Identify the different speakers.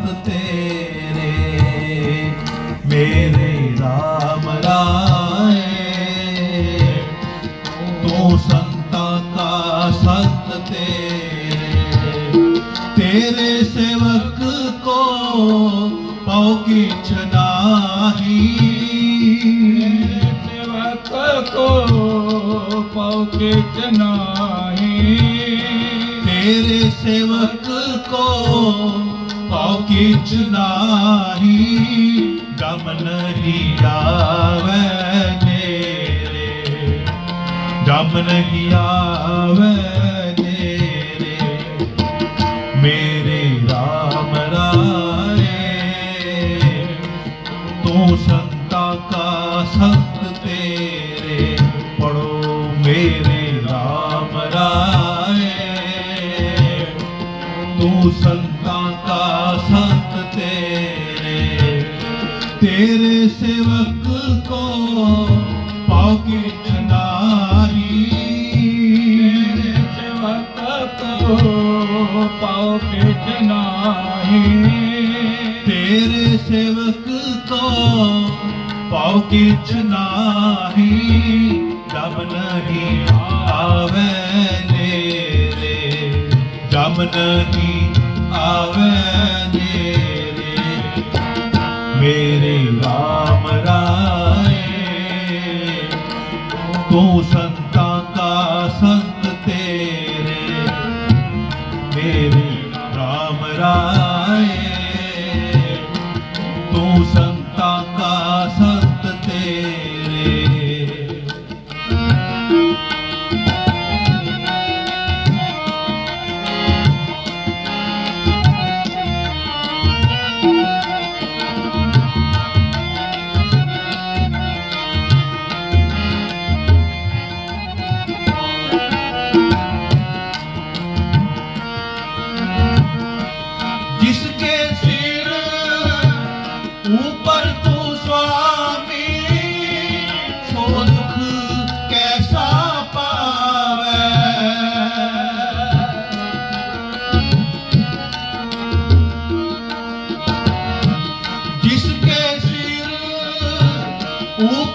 Speaker 1: ਨਾਮ ਤੇਰੇ ਮੇਰੇ RAM ਰਾਏ। ਤੂੰ ਸੰਤਾਂ ਕਾ ਸੰਤ ਤੇਰੇ ਤੇਰੇ ਸੇਵਕ ਕੋ ਪਾਉ ਕਿਛ ਨਾਹੀ।
Speaker 2: ਸੇਵਕ ਕੋ ਪਾਉ ਕਿਛ ਨਾਹੀ।
Speaker 1: ਤੇਰੇ ਸੇਵਕ ਕੋ ਪਾਉ ਕਿਛ ਨਾਹੀ, ਗਮ ਨਹੀਂ ਆਵੇ ਨੇਰੇ ਗਮ ਨਹੀਂ ਆਵੇ ਨੇਰੇ ਮੇਰੇ ਰਾਮ ਰਾਏ, ਤੂੰ ਸੰਤਾ ਕਾ ਸੰਤ ਤੇਰੇ। ਪੜੋ ਮੇਰੇ ਰਾਮ ਰਾਏ, ਤੂੰ ਸੰਤਾਂ ਦਾਤਾ ਸੰਤ ਤੇਰੇ। ਤੇਰੇ ਸੇਵਕ ਕੋ ਪਾਉ ਕੀ
Speaker 2: ਸੇਵਕ ਕੋ ਪਾਉ ਕੀ
Speaker 1: ਤੇਰੇ ਸੇਵਕ ਕੋ ਪਾਉ ਕੀ ਠੰਡਾਰੀ ਨਹੀਂ ਆਵੇ ਨੇਰੇ ਨਹੀਂ ਆਵੇ ਸੰਤ ਤੇਰੇ ਮੇਰੇ RAM ਰਾਏ ਤੂੰ Ooh.